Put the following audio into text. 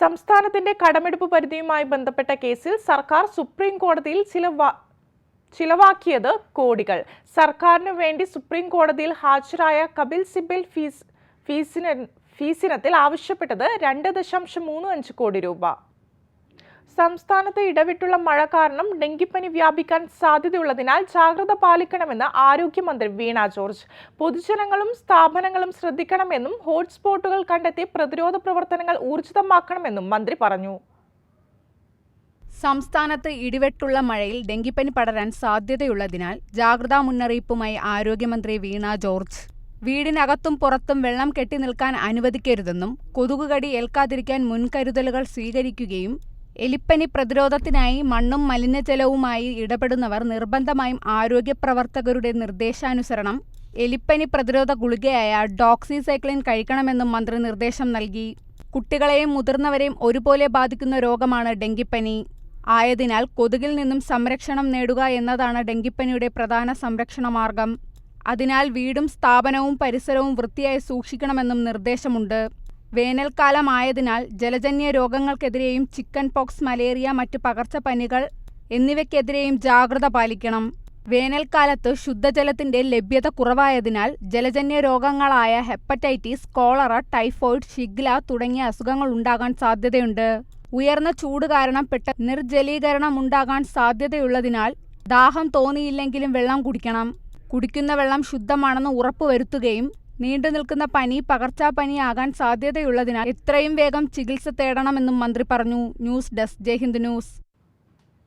സംസ്ഥാനത്തിന്റെ കടമെടുപ്പ് പരിധിയുമായി ബന്ധപ്പെട്ട കേസിൽ സർക്കാർ സുപ്രീം കോടതിയിൽ ചില ചിലവാക്കിയത് കോടികൾ. സർക്കാരിനു വേണ്ടി സുപ്രീം കോടതിയിൽ ഹാജരായ കപിൽ സിബൽ ഫീസ് ഫീസിന് ഫീസിനത്തിൽ ആവശ്യപ്പെട്ടത് രണ്ട് ദശാംശം മൂന്ന് അഞ്ച് കോടി രൂപ. സംസ്ഥാനത്ത് ഇടവിട്ടുള്ള മഴ കാരണം ഡെങ്കിപ്പനി വ്യാപിക്കാൻ സാധ്യതയുള്ളതിനാൽ ജാഗ്രത പാലിക്കണമെന്ന് ആരോഗ്യമന്ത്രി വീണ ജോർജ്. പൊതുജനങ്ങളും സ്ഥാപനങ്ങളും ശ്രദ്ധിക്കണമെന്നും ഹോട്ട്സ്പോട്ടുകൾ കണ്ടെത്തി പ്രതിരോധ പ്രവർത്തനങ്ങൾ ഊർജിതമാക്കണമെന്നും മന്ത്രി പറഞ്ഞു. സംസ്ഥാനത്ത് ഇടിവെട്ടുള്ള മഴയിൽ ഡെങ്കിപ്പനി പടരാൻ സാധ്യതയുള്ളതിനാൽ ജാഗ്രതാ മുന്നറിയിപ്പുമായി ആരോഗ്യമന്ത്രി വീണ ജോർജ്. വീടിനകത്തും പുറത്തും വെള്ളം കെട്ടി നിൽക്കാൻ അനുവദിക്കരുതെന്നും കൊതുകുകടി ഏൽക്കാതിരിക്കാൻ മുൻകരുതലുകൾ സ്വീകരിക്കുകയും എലിപ്പനി പ്രതിരോധത്തിനായി മണ്ണും മലിനജലവുമായി ഇടപെടുന്നവർ നിർബന്ധമായും ആരോഗ്യപ്രവർത്തകരുടെ നിർദ്ദേശാനുസരണം. എലിപ്പനി പ്രതിരോധ ഗുളികയായ ഡോക്സിസൈക്ലിൻ കഴിക്കണമെന്നും മന്ത്രി നിർദ്ദേശം നൽകി. കുട്ടികളെയും മുതിർന്നവരെയും ഒരുപോലെ ബാധിക്കുന്ന രോഗമാണ് ഡെങ്കിപ്പനി. ആയതിനാൽ കൊതുകിൽ നിന്നും സംരക്ഷണം നേടുക എന്നതാണ് ഡെങ്കിപ്പനിയുടെ പ്രധാന സംരക്ഷണ മാർഗം അതിനാൽ വീടും സ്ഥാപനവും പരിസരവും വൃത്തിയായി സൂക്ഷിക്കണമെന്നും നിർദ്ദേശമുണ്ട്. വേനൽക്കാലമായതിനാൽ ജലജന്യ രോഗങ്ങൾക്കെതിരെയും ചിക്കൻപോക്സ്, മലേറിയ മറ്റു പകർച്ചപ്പനികൾ എന്നിവയ്ക്കെതിരെയും ജാഗ്രത പാലിക്കണം. വേനൽക്കാലത്ത് ശുദ്ധജലത്തിന്റെ ലഭ്യത കുറവായതിനാൽ ജലജന്യ രോഗങ്ങളായ ഹെപ്പറ്റൈറ്റിസ് കോളറ ടൈഫോയിഡ് ഷിഗ്ല തുടങ്ങിയ അസുഖങ്ങൾ ഉണ്ടാകാൻ സാധ്യതയുണ്ട്. ഉയർന്ന ചൂട് കാരണം പെട്ട നിർജലീകരണം ഉണ്ടാകാൻ സാധ്യതയുള്ളതിനാൽ ദാഹം തോന്നിയില്ലെങ്കിലും വെള്ളം കുടിക്കണം. കുടിക്കുന്ന വെള്ളം ശുദ്ധമാണെന്ന് ഉറപ്പുവരുത്തുകയും നീണ്ടു നിൽക്കുന്ന പനി പകർച്ചാപ്പനിയാകാൻ സാധ്യതയുള്ളതിനാൽ എത്രയും വേഗം ചികിത്സ തേടണമെന്നും മന്ത്രി പറഞ്ഞു. News desk Jaihind news.